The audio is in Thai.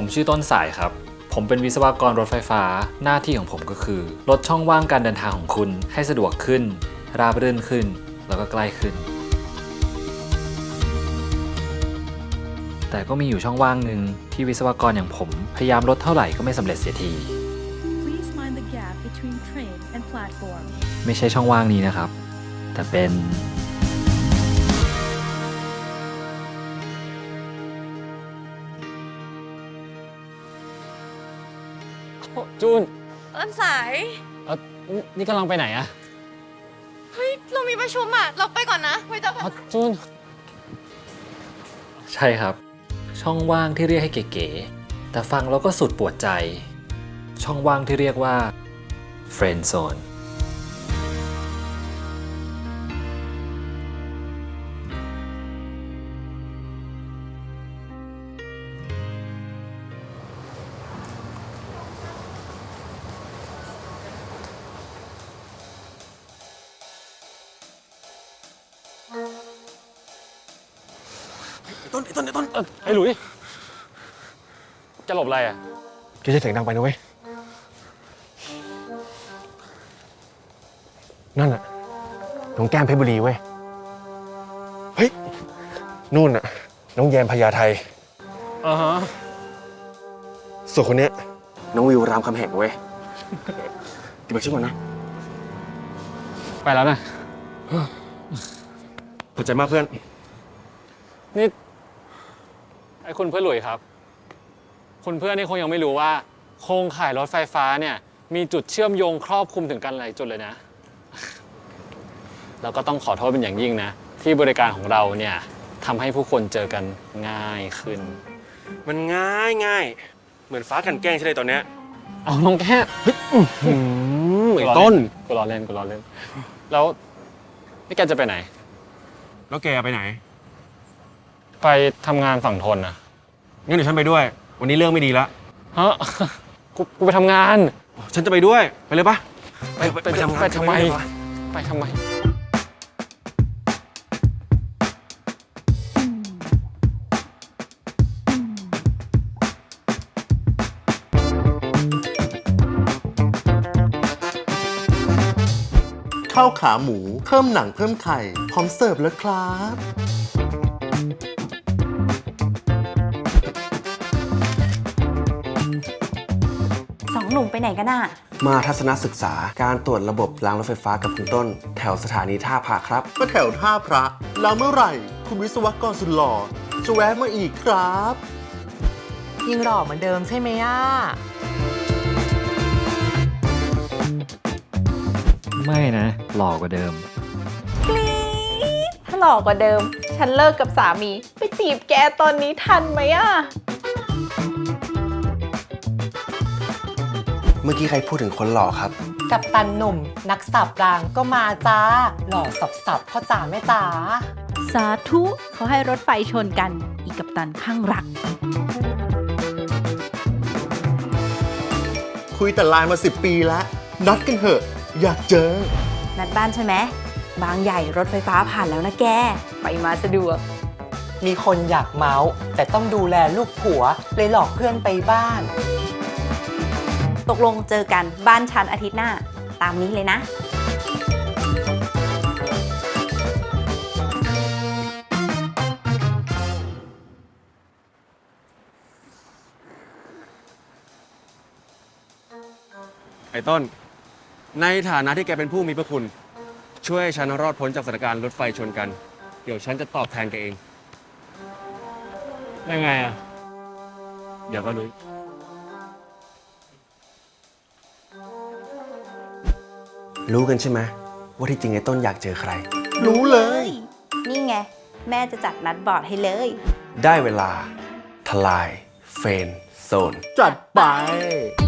ผมชื่อต้นสายครับ ผมเป็นวิศวกรรถไฟฟ้า หน้าที่ของผมก็คือ ลดช่องว่างการเดินทางของคุณให้สะดวกขึ้น ราบรื่นขึ้น แล้วก็ใกล้ขึ้น แต่ก็มีอยู่ช่องว่างหนึ่งที่วิศวกรอย่างผม พยายามลดเท่าไหร่ก็ไม่สำเร็จเสียที Please mind the gap between train and platform. ไม่ใช่ช่องว่างนี้นะครับ แต่เป็น จูนต้นสาย เอ่อนี่กำลังไปไหนอะเฮ้ย เรามีประชุมอะเราไปก่อนนะ ไว้เจอกัน อ๋อจูน ใช่ครับ ช่องว่างที่เรียกให้เก๋ๆแต่ฟังแล้วก็สุดปวดใจ ช่องว่างที่เรียกว่า Friend Zone ต้นไอ้ต้นไอ้ต้นเอ่อไอ้หลุย จะหลบอะไรอะแกจะเสียงดังไปนะเว้ย นั่นน่ะน้องแก้มเพชรบุรีเว้ย เฮ้ย นู่นน่ะ น้องแยมพญาไทอ่าฮะ ส่วนคนเนี้ยน้องวิวรามคำแหงเว้ยเดี๋ยวไปช่วยก่อนนะไปแล้วนะ ขอบใจมากเพื่อน นี่ ไอ้คุณเพื่อนหลุยครับ คุณเพื่อนนี่คงยังไม่รู้ว่า โครงข่ายรถไฟฟ้าเนี่ย มีจุดเชื่อมโยงครอบคลุมถึงกันหลายจุดเลยนะแล้วก็ต้องขอโทษเป็นอย่างยิ่งนะ ที่บริการของเราเนี่ยทำให้ผู้คนเจอกันง่ายขึ้น มันง่ายง่ายเหมือนฟ้ากันแกล้งใช่เลยตอนเนี้ยเอาน้องแค่หืมไอ้ต้น กูรอเล่นกูรอเล่น แล้วนี่แกจะไปไหน แล้วแกไปไหน ไปทำงานฝั่งทนนะงั้นเดี๋ยวฉันไปด้วย วันนี้เรื่องไม่ดีละฮะ กูกูไปทำงาน ฉันจะไปด้วย ไปเลยปะไปไปไปทำไมเลยปะไปทำไม ข้าวขาหมู เพิ่มหนังเพิ่มไข่ พร้อมเสิร์ฟแล้วครับ หนุ่มไปไหนกันน่ะ มาทัศนศึกษาการตรวจระบบรางรถไฟฟ้ากับคุณต้น แถวสถานีท่าพระครับมาแถวท่าพระ แล้วเมื่อไหร่ คุณวิศวกรสุดหล่อจะแวะมาอีกครับ ยังหล่อเหมือนเดิมใช่ไหมอะ ไม่นะ หล่อกว่าเดิม ถ้าหลอกกว่าเดิม ฉันเลิกกับสามี ไปจีบแกตอนนี้ทันไหมอะ เมื่อกี้ใครพูดถึงคนหล่อครับ กับตันหนุ่มนักสับรางก็มาจ้า หล่อสับสับพ่อจ๋าแม่จ๋าสาธุเขาให้รถไฟชนกัน อีกกับตันข้างรัก คุยแต่ไลน์มาสิบปีแล้ว นัดกันเถอะ อยากเจอ นัดบ้านใช่ไหม บางใหญ่รถไฟฟ้าผ่านแล้วนะแก ไปมาสะดวก มีคนอยากเมาส์แต่ต้องดูแลลูกผัวเลยหลอกเพื่อนไปบ้าน ตกลงเจอกันบ้านฉันอาทิตย์หน้า ตามนี้เลยนะไอ้ต้น ในฐานะที่แกเป็นผู้มีพระคุณ ช่วยให้ฉันรอดพ้นจากสถานการณ์รถไฟชนกัน เดี๋ยวฉันจะตอบแทนแกเอง ยังไงอะเดี๋ยวก็รู้ รู้กันใช่ไหมว่าที่จริงไอ้ต้นอยากเจอใคร รู้เลย นี่ไง แม่จะจัดนัดบอร์ดให้เลย ได้เวลา ทลาย เฟรนด์โซน จัดไปไ